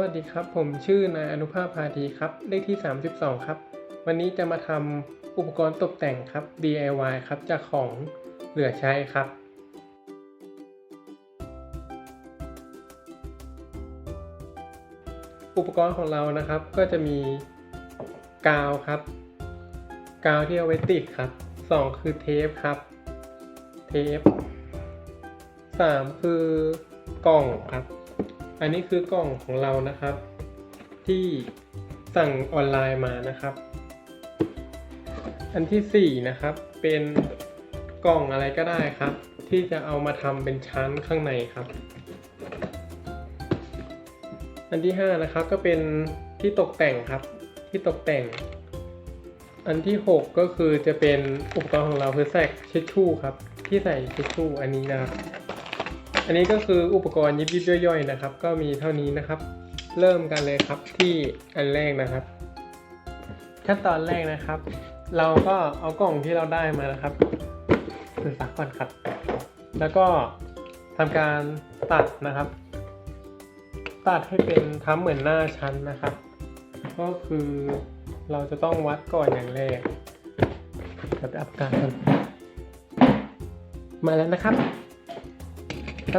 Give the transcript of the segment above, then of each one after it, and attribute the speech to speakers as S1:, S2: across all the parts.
S1: วัสดีครับ ผมชื่อนายอนุภาพพาธีครับ เลขที่ 32 ครับ วันนี้จะมาทำอุปกรณ์ตกแต่งครับ DIY ครับ จากของเหลือใช้ครับ อุปกรณ์ของเรานะครับ ก็จะมีกาวครับ กาวที่เอาไว้ติดครับ 2 คือเทปครับ เทป 3 คือกล่องครับ อันนี้คือกล่องของเรานะครับ ที่สั่งออนไลน์มานะครับ อันที่ 4 นะครับ เป็นกล่องอะไรก็ได้ครับ ที่จะเอามาทำเป็นชั้นข้างในครับ อันที่ 5 นะครับก็เป็นที่ตกแต่งครับ ที่ตกแต่ง อันที่ 6 ก็คือจะเป็นอุปกรณ์ของเราคือแสกเช็ดชู่ครับ ที่ใส่เช็ดชู่อันนี้นะครับ อันนี้ก็คืออุปกรณ์ยิบยิบย่อยๆนะครับ ก็มีเท่านี้นะครับ เริ่มกันเลยครับที่อันแรกนะครับ ขั้นตอนแรกนะครับ เราก็เอากล่องที่เราได้มานะครับคือซักก่อนครับ แล้วก็ทำการตัดนะครับ ตัดให้เป็นทำเหมือนหน้าชั้นนะครับ ก็คือเราจะต้องวัดก่อนอย่างแรกจะไปอัพการมาแล้วนะครับ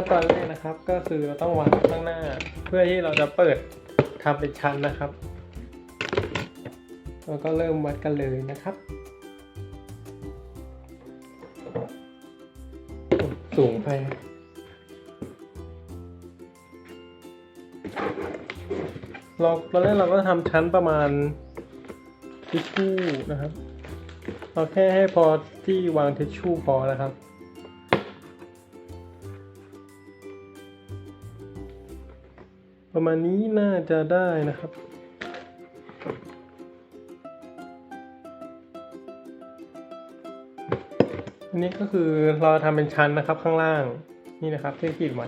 S1: ขั้นตอนแรกนะครับ ก็คือเราต้องวางข้างหน้า เพื่อที่เราจะเปิดทำเป็นชั้นนะครับแล้วก็เริ่มวัดกันเลยนะครับ สูงไปเราตอนแรกเราก็ทำชั้นประมาณทิชชู่นะครับ เราแค่ให้พอที่วางทิชชู่พอนะครับ ประมาณนี้น่าจะได้นะครับ อันนี้ก็คือเราทำเป็นชั้นนะครับข้างล่างนี่นะครับที่ขีดไว้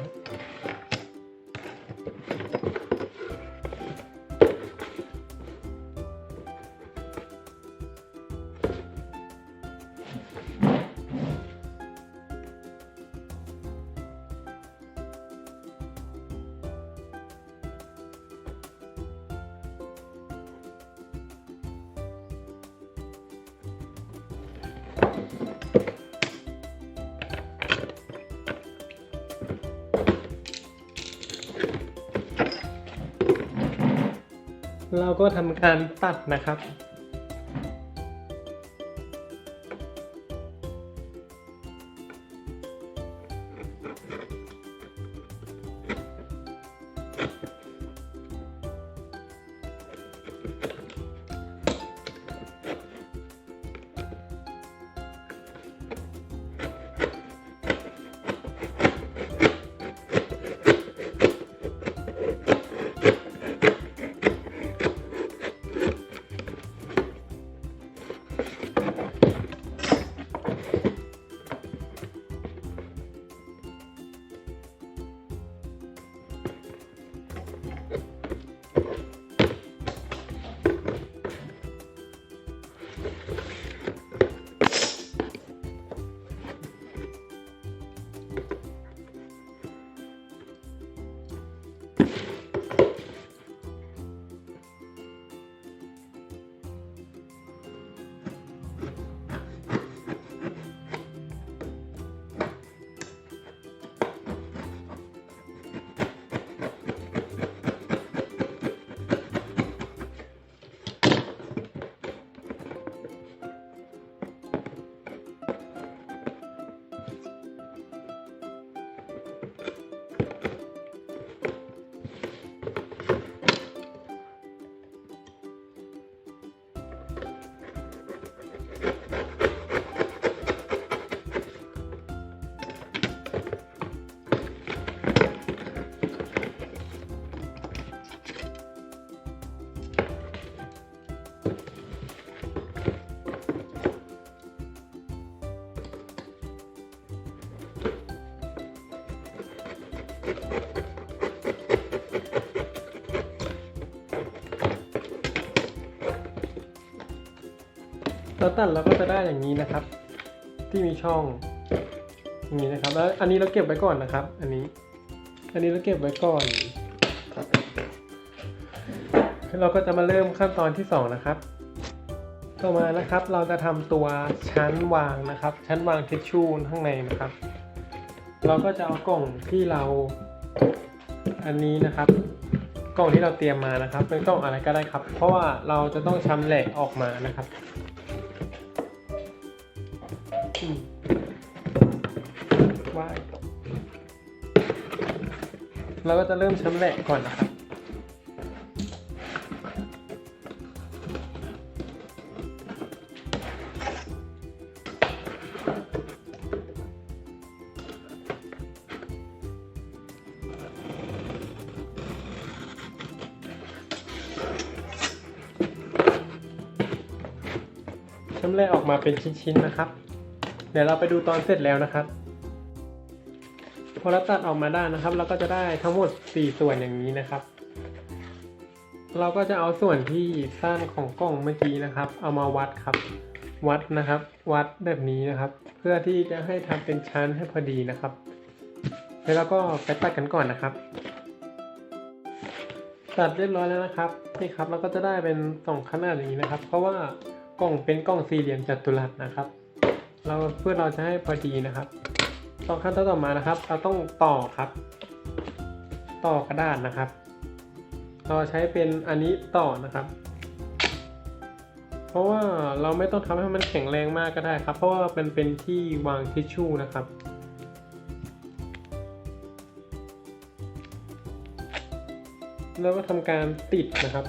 S1: ก็ทำการตัดนะครับ เราตัดเราก็จะได้อย่างนี้นะครับ ที่มีช่องอย่างนี้นะครับแล้วอันนี้เราเก็บไว้ก่อนนะครับ อันนี้ อันนี้เราเก็บไว้ก่อน เราก็จะมาเริ่มขั้นตอนที่สองนะครับ ต่อมานะครับเราจะทำตัวชั้นวางนะครับ ชั้นวางทิชชู่ข้างในนะครับ เราก็จะเอากล่องที่เรา อันนี้นะครับกล่องที่เราเตรียมมานะครับเป็นกล่องอะไรก็ได้ครับ เพราะว่าเราจะต้องชำแหละออกมานะครับว้าเราก็จะเริ่มชำแหละก่อนนะครับ มาเป็นชิ้นๆนะครับ เดี๋ยวเราไปดูตอนเสร็จแล้วนะครับ พอเราตัดออกมาได้นะครับ เราก็จะได้ทั้งหมด 4 ส่วนอย่างนี้นะครับ เราก็จะเอาส่วนที่สั้นของกล่องเมื่อกี้นะครับ เอามาวัดครับ วัดนะครับ วัดแบบนี้นะครับ เพื่อที่จะให้ทำเป็นชั้นให้พอดีนะครับแล้วเราก็ไปตัดกันก่อนนะครับตัดเรียบร้อยแล้วนะครับนี่ครับเราก็จะได้เป็นสองขนาดอย่างนี้นะครับ เพราะว่า กล่องเป็นกล่องสี่เหลี่ยมจัตุรัสนะครับ เราเพื่อเราจะให้พอดีนะครับต่อขั้นตอนต่อมานะครับ เราต้องต่อครับ ต่อกระดาษนะครับ เราใช้เป็นอันนี้ต่อนะครับ เพราะว่าเราไม่ต้องทำให้มันแข็งแรงมากก็ได้ครับ เพราะว่าเป็นเป็นที่วางทิชชู่นะครับแล้วก็ทำการติดนะครับ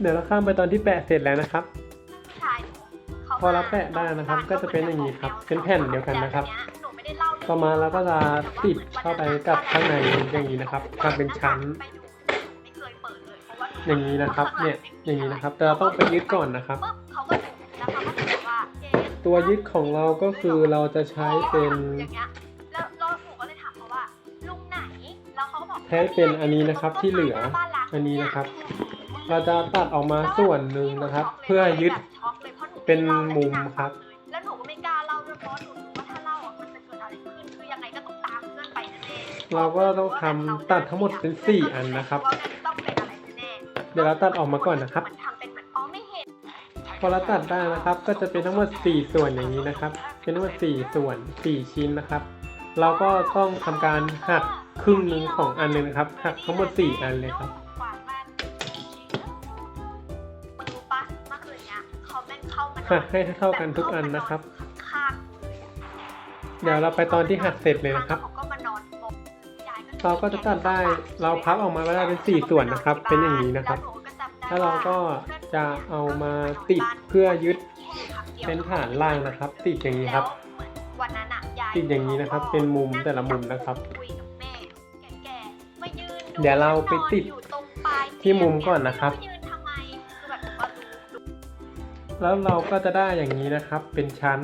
S1: เดี๋ยวเราข้ามไปตอนที่แปะเสร็จแล้วนะครับ พอเราแปะได้นะครับ ก็จะเป็นอย่างนี้ครับ เป็นแผ่นเดียวกันนะครับ ต่อมาเราก็จะติดเข้าไปกับข้างในอย่างนี้นะครับทำเป็นชั้น อย่างนี้นะครับ เนี่ย อย่างนี้นะครับ แต่เราต้องไปยึดก่อนนะครับ
S2: เขาก็ถึงแล้วเขาก็ถึงว่าเจ๊
S1: ตัวยึดของเราก็คือเราจะใช้เป็น
S2: อย่างเงี้ยแล้วเราหนูก็เลยถามเขาว่าลุงไหนแล้วเขาก็บอก
S1: ใช้เป็นอันนี้นะครับที่เหลือ อันนี้นะครับ เราจะตัดออกมาส่วนหนึ่งนะครับ เพื่อยึดเป็นมุมครับ
S2: แล้วหนูก็ไม่กล้าเล่าด้วยเพราะหนูรู้ว่าถ้าเล่าอะมันจะเกิดอะไรขึ้นคือยังไงก็ต้องตามเพื่อนไปแน่ๆ
S1: เราก็ต้องทำตัดทั้งหมดเป็นสี่อันนะครับ
S2: ว่าต้องเป็นอะไรแน่ๆ
S1: เดี๋ยวเราตัดออกมาก่อนนะครับ
S2: เหมือนทำเป็นเหมือนอ๋อไม่เห็น
S1: พอเราตัดได้นะครับ ก็จะเป็นทั้งหมด4ส่วนอย่างนี้นะครับ เป็นทั้งหมด4ส่วน4ชิ้นนะครับ เราก็ต้องทำการหักครึ่งหนึ่งของอันหนึงนะครับหักทั้งหมด4อันเลยครับ
S2: เขาแม่งเข้ามานอน
S1: หักให้เท่ากันทุกอันนะครับ
S2: ข้างๆกูเลยอะ
S1: เดี๋ยวเราไปตอนที่หักเสร็จเลยนะครับ
S2: เขาก็มานอนบนยาย
S1: เราก็จะตัดได้เราพับออกมาได้เป็น4ส่วนนะครับ เป็นอย่างนี้นะครับ แล้วเราก็จะเอามาติดเพื่อยึดเป็นฐานล่างนะครับ ติดอย่างนี้ครับ
S2: แล้วเหมือนวันนั้นอะยาย
S1: ติดอย่างนี้นะครับ เป็นมุมแต่ละมุมนะครับ
S2: คุยกับแม่แก่ๆมายืน
S1: เดี๋ยวเราไปติด
S2: นอนอยู่ตรงปลาย
S1: ที่มุมก่อนนะครับ
S2: แล้
S1: วเราก็จะได้อย่างนี้นะครับ เป็นชั้น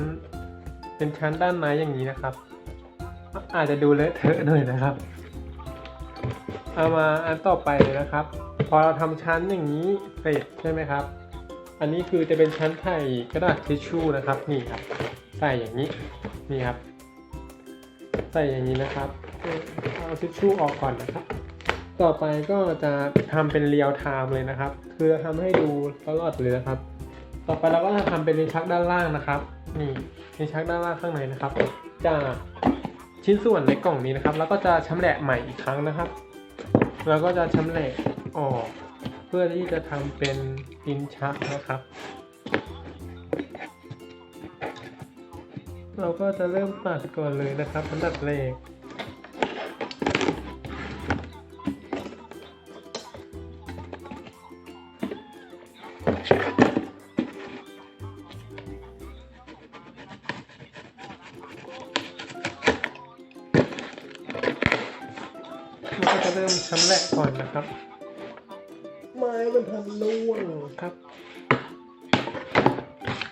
S1: เป็นชั้นด้านในอย่างนี้นะครับ อาจจะดูเลอะเทอะหน่อยนะครับ เอามาอันต่อไปเลยนะครับ พอเราทำชั้นอย่างนี้เสร็จใช่ไหมครับ อันนี้คือจะเป็นชั้นไถ่กระดาษทิชชู่นะครับ นี่ครับ ใส่อย่างนี้ นี่ครับ ใส่อย่างนี้นะครับ เอาทิชชู่ออกก่อนนะครับต่อไปก็จะทำเป็นเรียวไทม์เลยนะครับ คือทำให้ดูตลอดเลยนะครับ ต่อไปเราก็จะทำเป็นลิ้นชักด้านล่างนะครับ นี่ลิ้นชักด้านล่างข้างในนะครับ จากชิ้นส่วนในกล่องนี้นะครับ แล้วก็จะชำแหละใหม่อีกครั้งนะครับ แล้วก็จะชำแหละออกเพื่อที่จะทำเป็นลิ้นชักนะครับ
S3: เราก็จะเริ่มตัดก่อนเลยนะครับอันดับแรก เราก็จะเริ่มชำแหละก่อนนะครับ ไม้มันทันร่วงครับ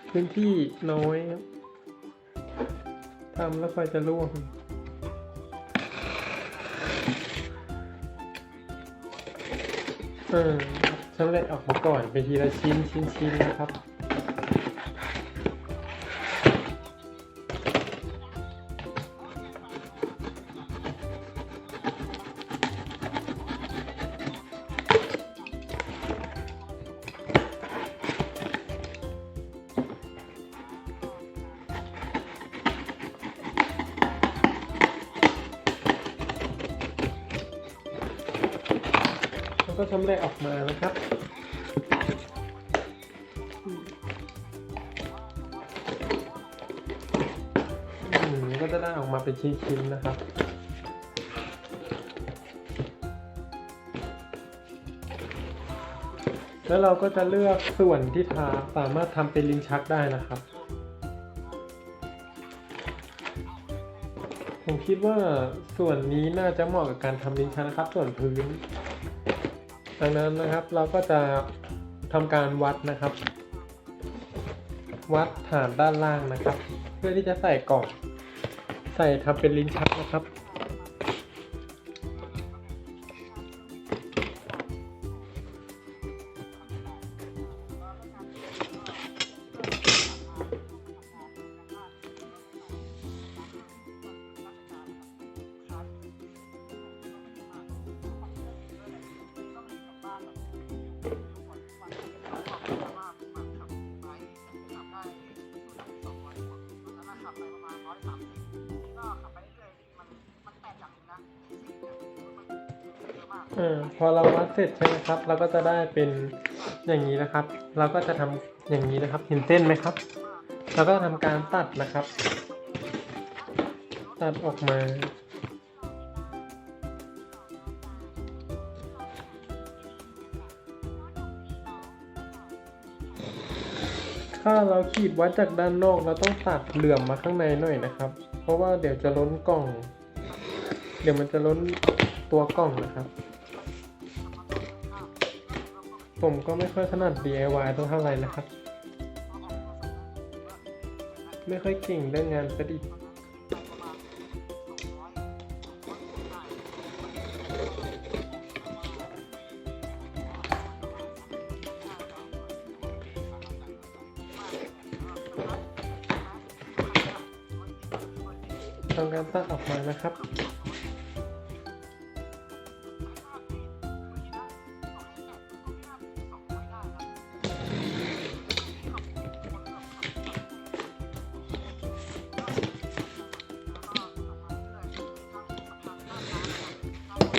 S3: พื้นที่น้อยครับทำแล้วไฟจะร่วงเออชำแหละออกมาก่อนเป็นทีละชิ้นชิ้นชิ้นนะครับ ก็ชำแหละออกมานะครับอืมก็จะได้ออกมาเป็นชิ้นๆนะครับแล้วเราก็จะเลือกส่วนที่ทาสามารถทำเป็นลิ้นชักได้นะครับ ผมคิดว่าส่วนนี้น่าจะเหมาะกับการทำลิ้นชักนะครับ ส่วนพื้น ดังนั้นนะครับเราก็จะทำการวัดนะครับ วัดฐานด้านล่างนะครับ เพื่อที่จะใส่กล่อง ใส่ทำเป็นลิ้นชักนะครับ ออพอเราวัดเสร็จใช่ไหมครับ เราก็จะได้เป็นอย่างนี้นะครับ เราก็จะทำอย่างนี้นะครับ เห็นเส้นไหมครับ เราก็ทำการตัดนะครับ ตัดออกมาถ้าเราขีดวัดจากด้านนอกเราต้องตัดเหลื่อมมาข้างในหน่อยนะครับ เพราะว่าเดี๋ยวจะล้นกล่อง เดี๋ยวมันจะล้นตัวกล่องนะครับ ผมก็ไม่ค่อยถนัด DIY ต้องเท่าไหร่นะครับ ไม่ค่อยเก่งเรื่องงานประดิษฐ์ทำการตัดออกมานะครับ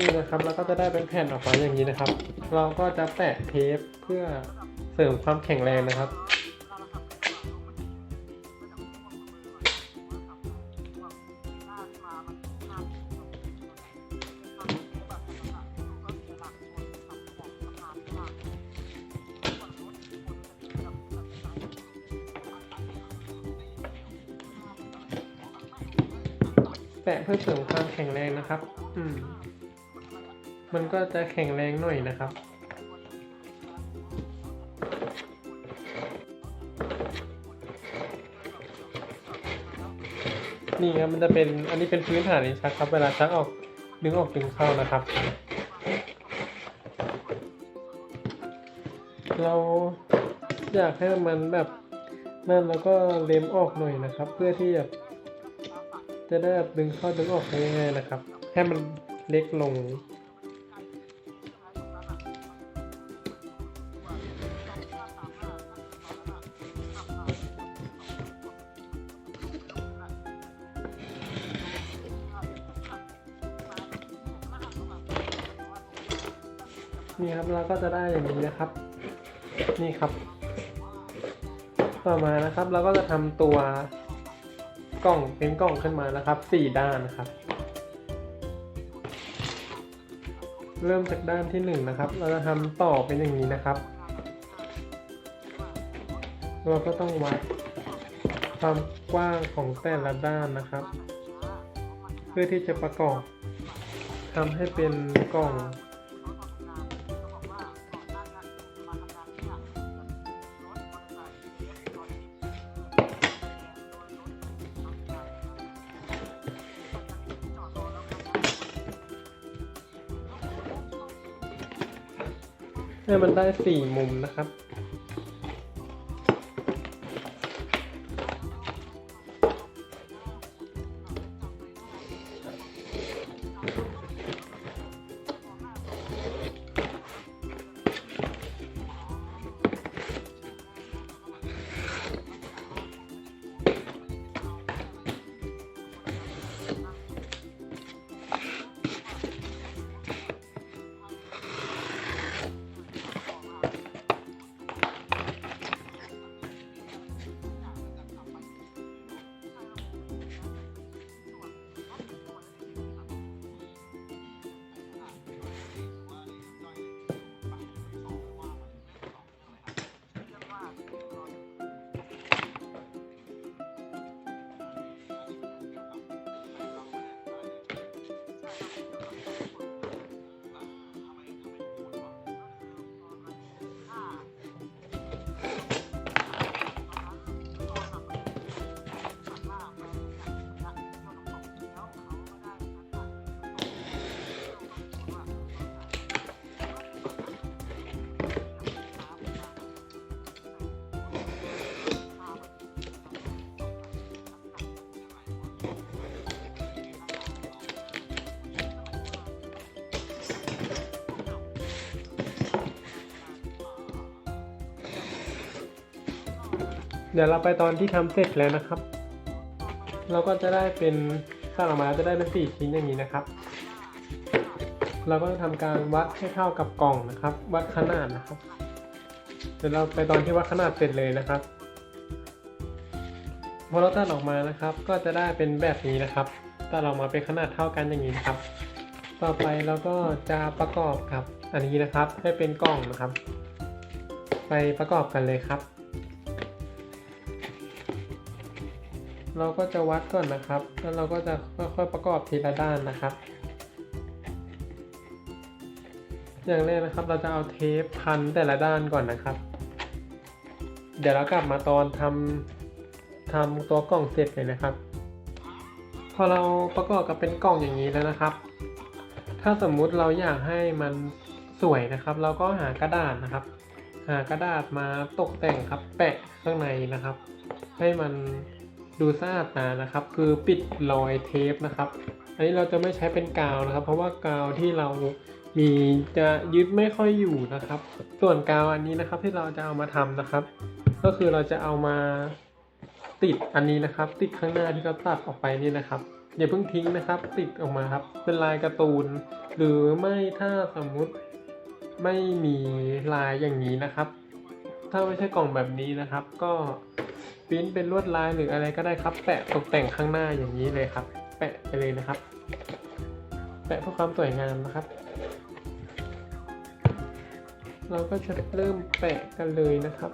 S3: นี้นะครับ แล้วก็จะได้เป็นแผ่นออกมาอย่างนี้นะครับ เราก็จะแปะเทปเพื่อเสริมความแข็งแรงนะครับ มันก็จะแข็งแรงหน่อยนะครับ นี่ครับมันจะเป็นอันนี้เป็นพื้นฐานลิ้นชักครับ เวลาชักออกดึงออกดึงเข้านะครับ เราอยากให้มันแบบนั่นแล้วก็เล็มออกหน่อยนะครับ เพื่อที่แบบจะได้ดึงเข้าดึงออกง่ายๆนะครับ ให้มันเล็กลง ก็จะได้อย่างนี้นะครับ นี่ครับ ต่อมานะครับเราก็จะทำตัว
S1: กล่องเป็นกล่องขึ้นมานะครับสี่ด้านนะครับ เริ่มจากด้านที่หนึ่งนะครับ เราจะทำต่อเป็นอย่างนี้นะครับ เราก็ต้องวัดความกว้างของแต่ละด้านนะครับ เพื่อที่จะประกอบทำให้เป็นกล่อง ให้มันได้สี่มุมนะครับ เดี๋ยวเราไปตอนที่ทำเสร็จแล้วนะครับ เราก็จะได้เป็นสร้างออกมาจะได้เป็นสี่ชิ้นอย่างนี้นะครับ เราก็ทำการวัดให้เท่ากับกล่องนะครับ วัดขนาดนะครับ เดี๋ยวเราไปตอนที่วัดขนาดเสร็จเลยนะครับพอเราตัดออกมานะครับ ก็จะได้เป็นแบบนี้นะครับตัดออกมาเป็นขนาดเท่ากันอย่างนี้นะครับ ต่อไปเราก็จะประกอบกับอันนี้นะครับ ให้เป็นกล่องนะครับ ไปประกอบกันเลยครับ เราก็จะวัดก่อนนะครับ แล้วเราก็จะค่อยๆประกอบทีละด้านนะครับ อย่างแรกนะครับเราจะเอาเทปพันแต่ละด้านก่อนนะครับ เดี๋ยวเรากลับมาตอนทำทำตัวกล่องเสร็จเลยนะครับ พอเราประกอบกับเป็นกล่องอย่างนี้แล้วนะครับ ถ้าสมมุติเราอยากให้มันสวยนะครับ เราก็หากระดาษนะครับ หากระดาษมาตกแต่งครับ แปะข้างในนะครับ ให้มัน ดูสะอาตานะครับคือปิดรอยเทปนะครับ อันนี้เราจะไม่ใช้เป็นกาวนะครับ เพราะว่ากาวที่เรามีจะยึดไม่ค่อยอยู่นะครับ ส่วนกาวอันนี้นะครับที่เราจะเอามาทำนะครับ ก็คือเราจะเอามาติดอันนี้นะครับ ติดข้างหน้าที่เราตัดออกไปนี่นะครับอย่าเพิ่งทิ้งนะครับ ติดออกมาครับ เป็นลายการ์ตูน หรือไม่ถ้าสมมุติไม่มีลายอย่างนี้นะครับ ถ้าไม่ใช่กล่องแบบนี้นะครับ ก็ พิมพ์เป็นลวดลายหรืออะไรก็ได้ครับ แปะตกแต่งข้างหน้าอย่างนี้เลยครับ แปะไปเลยนะครับ แปะเพื่อความสวยงามนะครับ เราก็จะเริ่มแปะกันเลยนะครับ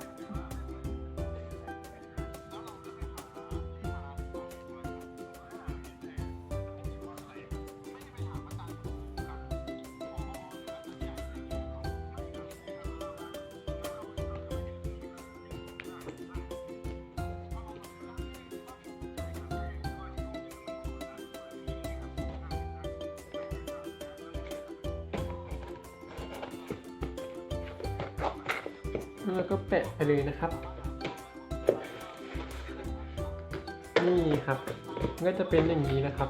S1: แล้วก็แปะไปเลยนะครับ นี่ครับก็จะเป็นอย่างนี้นะครับ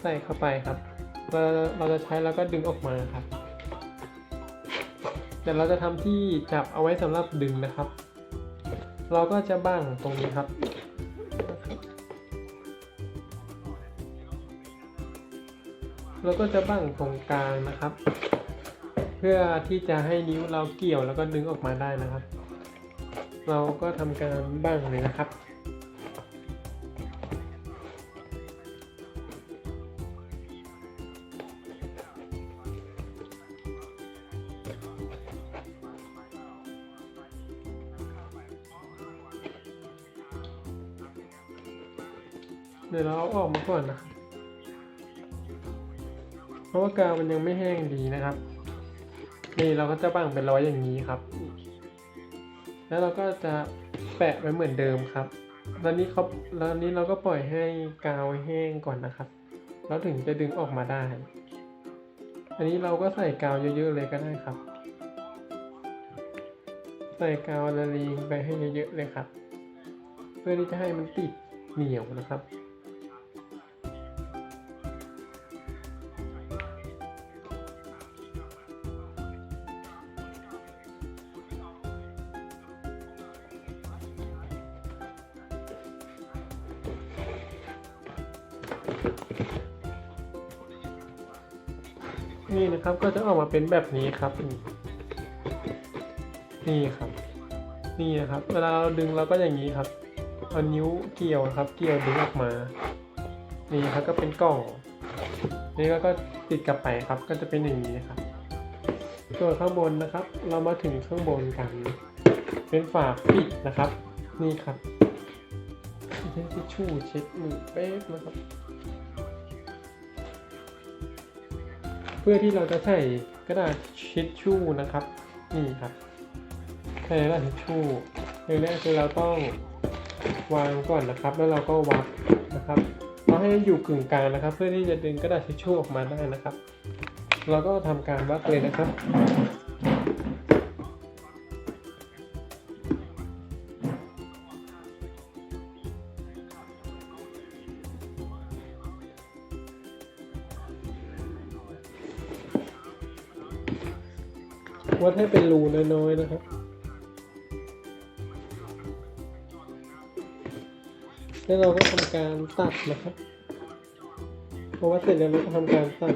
S1: ใส่เข้าไปครับ เราเราจะใช้แล้วก็ดึงออกมาครับ เดี๋ยวเราจะทำที่จับเอาไว้สำหรับดึงนะครับ เราก็จะบั้งตรงนี้ครับเราก็จะบั้งตรงกลางนะครับ พื่อที่จะให้นิ้วเราเกี่ยวแล้วก็ดึงออกมาได้นะครับ เราก็ทำการบ้างเลยนะครับ เดี๋ยวเราเอาออกมาก่อนนะเพราะว่ากาวมันยังไม่แห้งดีนะครับ นี่เราก็จะบังเป็นร้อยอย่างนี้ครับ แล้วเราก็จะแปะไว้เหมือนเดิมครับ แล้วนี้เขาแล้วนี้เราก็ปล่อยให้กาวแห้งก่อนนะครับ แล้วถึงจะดึงออกมาได้ อันนี้เราก็ใส่กาวเยอะๆเลยก็ได้ครับ ใส่กาวละลีงไปให้เยอะๆเลยครับ เพื่อที่จะให้มันติดเหนียวนะครับ นะครับ ก็จะออกมาเป็นแบบนี้ครับนี่นี่ครับ นี่นะครับ เวลาเราดึงเราก็อย่างนี้ครับ เอานิ้วเกี่ยวนะครับ เกี่ยวดึงออกมา นี่ครับก็เป็นกล่อง นี่ก็ก็ติดกลับไปครับ ก็จะเป็นอย่างนี้นะครับ ส่วนข้างบนนะครับ เรามาถึงข้างบนกัน เป็นฝาปิดนะครับ นี่ครับใช้ทิชชู่เช็ดมือเป๊บนะครับ เพื่อที่เราจะใส่กระดาษชิชชู่นะครับนี่ครับใส่กระดาษทิชชู่เรื่องแรกคือเราต้องวางก่อนนะครับ แล้วเราก็วัดนะครับเราให้อยู่กึ่งกลางนะครับ เพื่อที่จะดึงกระดาษทิชชู่ออกมาได้นะครับ เราก็ทำการวัดเลยนะครับ น้อยๆนะครับแล้วเราก็ทำการตัดนะครับ เพราะว่าเสร็จแล้วเราก็ทำการตัด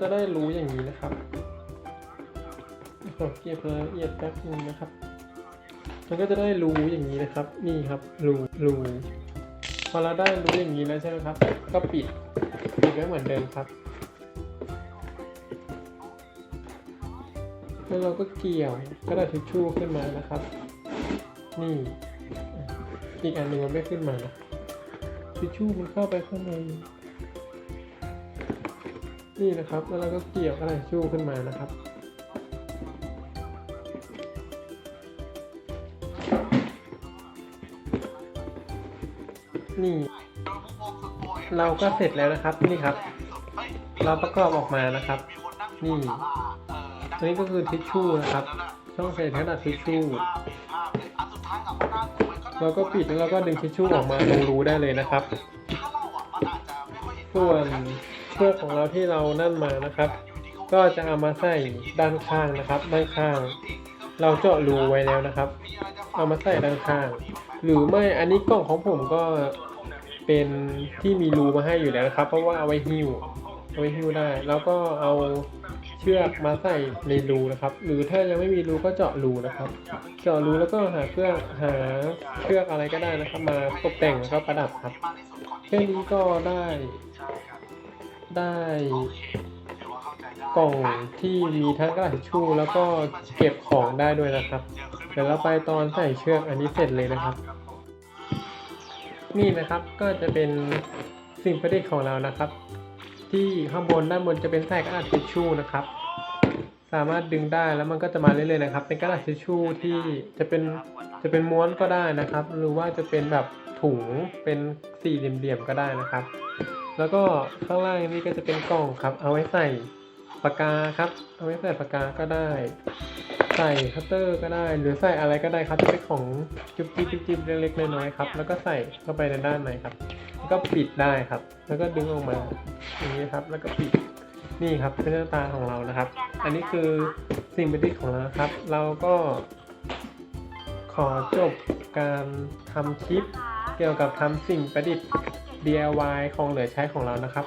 S1: จะได้รู้อย่างนี้นะครับเก็บละเอียดแป๊บนึงนะครับ มันก็จะได้รู้อย่างนี้นะครับ นี่ครับรูรูพอเราได้รู้อย่างนี้แล้วใช่ไหมครับ ก็ปิดปิดไว้เหมือนเดิมครับ แล้วเราก็เกี่ยวกระดาษทิชชู่ขึ้นมานะครับ นี่อีกอันหนึ่งมันไม่ขึ้นมานะทิชชู่มันเข้าไปข้างใน นี่นะครับแล้วเราก็เกี่ยวกระดาษทิชชู่ขึ้นมานะครับ นี่ เราก็เสร็จแล้วนะครับนี่ครับ เราประกอบออกมานะครับ นี่อันนี้ก็คือทิชชู่นะครับ ช่องใส่กระดาษทิชชู่เราก็ปิดแล้วเราก็ดึงทิชชู่ออกมาตรงรูได้เลยนะครับ ส่วน เชือกของเราที่เรานั่นมานะครับ ก็จะเอามาใส่ด้านข้างนะครับด้านข้าง เราเจาะรูไว้แล้วนะครับ เอามาใส่ด้านข้าง หรือไม่อันนี้กล่องของผมก็เป็นที่มีรูมาให้อยู่แล้วนะครับ เพราะว่าเอาไว้หิ้วเอาไว้หิ้วได้ แล้วก็เอาเชือกมาใส่ในรูนะครับ หรือถ้ายังไม่มีรูก็เจาะรูนะครับ เจาะรูแล้วก็หาเครื่องหาเชือกอะไรก็ได้นะครับ มาตกแต่งแล้วก็ประดับครับแค่นี้ก็ได้ ได้กล่องที่มีทั้งกระดาษทิชชู่แล้วก็เก็บของได้ด้วยนะครับ เดี๋ยวเราไปตอนใส่เชือกอันนี้เสร็จเลยนะครับ นี่นะครับก็จะเป็นสิ่งประดิษฐ์ของเรานะครับ ที่ข้างบนด้านบนจะเป็นใส่กระดาษทิชชู่นะครับ สามารถดึงได้แล้วมันก็จะมาเรื่อยๆนะครับ เป็นกระดาษทิชชู่ที่จะเป็นจะเป็นม้วนก็ได้นะครับ หรือว่าจะเป็นแบบถุงเป็นสี่เหลี่ยมๆก็ได้นะครับ แล้วก็ข้างล่างนี้ก็จะเป็นกล่องครับ เอาไว้ใส่ปากกาครับ เอาไว้ใส่ปากกาก็ได้ ใส่คัตเตอร์ก็ได้ หรือใส่อะไรก็ได้ครับที่เป็นของจุ๊บจิ๊บจุ๊บจิ๊บเล็กๆน้อยๆครับ แล้วก็ใส่เข้าไปในด้านในครับ แล้วก็ปิดได้ครับ แล้วก็ดึงออกมาอย่างนี้ครับ แล้วก็ปิด นี่ครับเป็นหน้าตาของเรานะครับ อันนี้คือสิ่งประดิษฐ์ของเราครับ เราก็ขอจบการทำคลิปเกี่ยวกับทำสิ่งประดิษฐ์ DIY ของเหลือใช้ของเรานะครับ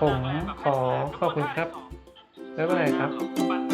S1: ผมขอขอบคุณครับ บ๊ายบายครับ
S3: ปัน